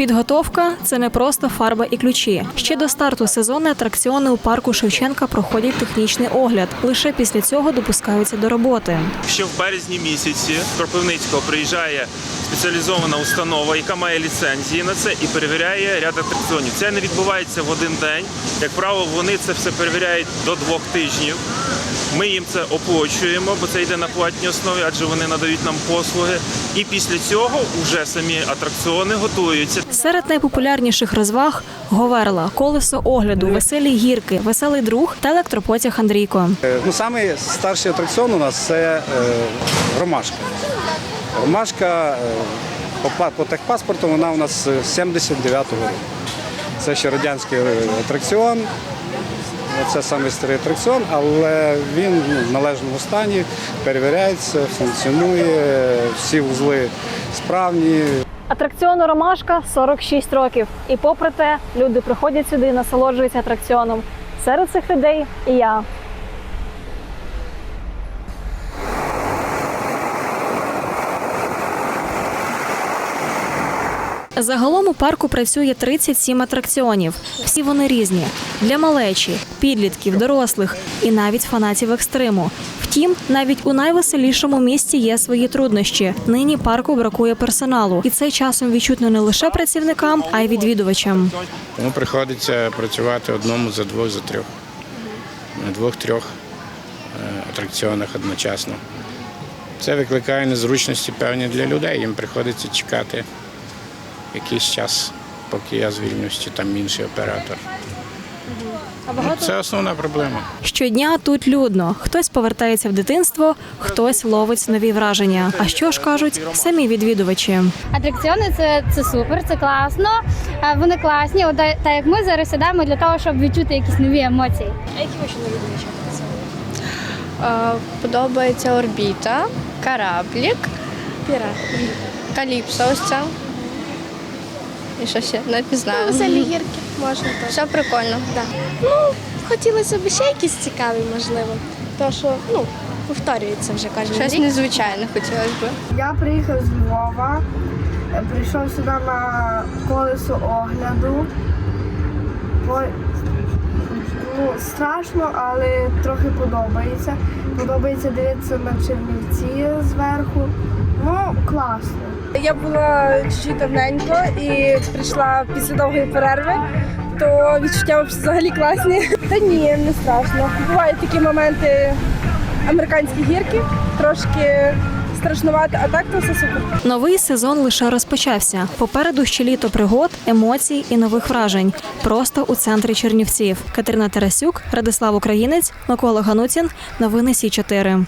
Підготовка це не просто фарба і ключі. Ще до старту сезону атракціони у парку Шевченка проходять технічний огляд. Лише після цього допускаються до роботи. Ще в березні місяці Кропивницького приїжджає спеціалізована установа, яка має ліцензії на це і перевіряє ряд атракціонів. Це не відбувається в один день. Як правило, вони це все перевіряють до двох тижнів. Ми їм це оплачуємо, бо це йде на платній основі, адже вони надають нам послуги. І після цього вже самі атракціони готуються. Серед найпопулярніших розваг говерла, колесо огляду, веселі гірки, веселий друг та електропотяг Андрійко. Е, Ну, старший атракціон у нас це е, ромашка. Ромашка е, по, техпаспорту вона у нас з 79-го року. Це ще радянський атракціон. Це саме старий атракціон, але він ну, в належному стані, перевіряється, функціонує, всі вузли справні. Атракціону Ромашка 46 років. І попри те, люди приходять сюди і насолоджуються атракціоном. Серед цих людей і я. Загалом у парку працює 37 атракціонів. Всі вони різні для малечі, підлітків, дорослих і навіть фанатів екстриму. Втім, навіть у найвеселішому місті є свої труднощі. Нині парку бракує персоналу, і це часом відчутно не лише працівникам, а й відвідувачам. Тому приходиться працювати одному за двох, за трьох. На двох-трьох е, атракціонах одночасно. Це викликає незручності певні для людей. Їм приходиться чекати якийсь час, поки я звільнюсь, чи там інший оператор. Це основна проблема. Щодня тут людно. Хтось повертається в дитинство, хтось ловить нові враження. А що ж кажуть самі відвідувачі? Атракціони це, це супер, це класно. Вони класні. От, та- так як ми зараз сідаємо для того, щоб відчути якісь нові емоції. А які ваші Е, Подобається орбіта, кораблік, каліпсо ось це. І що ще? Навіть не знаю. Веселі гірки можна теж. Все прикольно. Ну, хотілося б ще якісь цікаві, можливо. То, що ну, повторюється вже кожен Щось рік. незвичайне хотілося б. Я приїхав з Львова, прийшов сюди на колесо огляду. По- Ну, страшно, але трохи подобається. Подобається дивитися на Чернівці зверху. Ну, класно. Я була чуть-чуть давненько і прийшла після довгої перерви, то відчуття взагалі класні. Та ні, не страшно. Бувають такі моменти американські гірки, трошки страшнувати, а так то все супер. Новий сезон лише розпочався. Попереду ще літо пригод, емоцій і нових вражень. Просто у центрі Чернівців. Катерина Тарасюк, Радислав Українець, Микола Ганутін. Новини Сі 4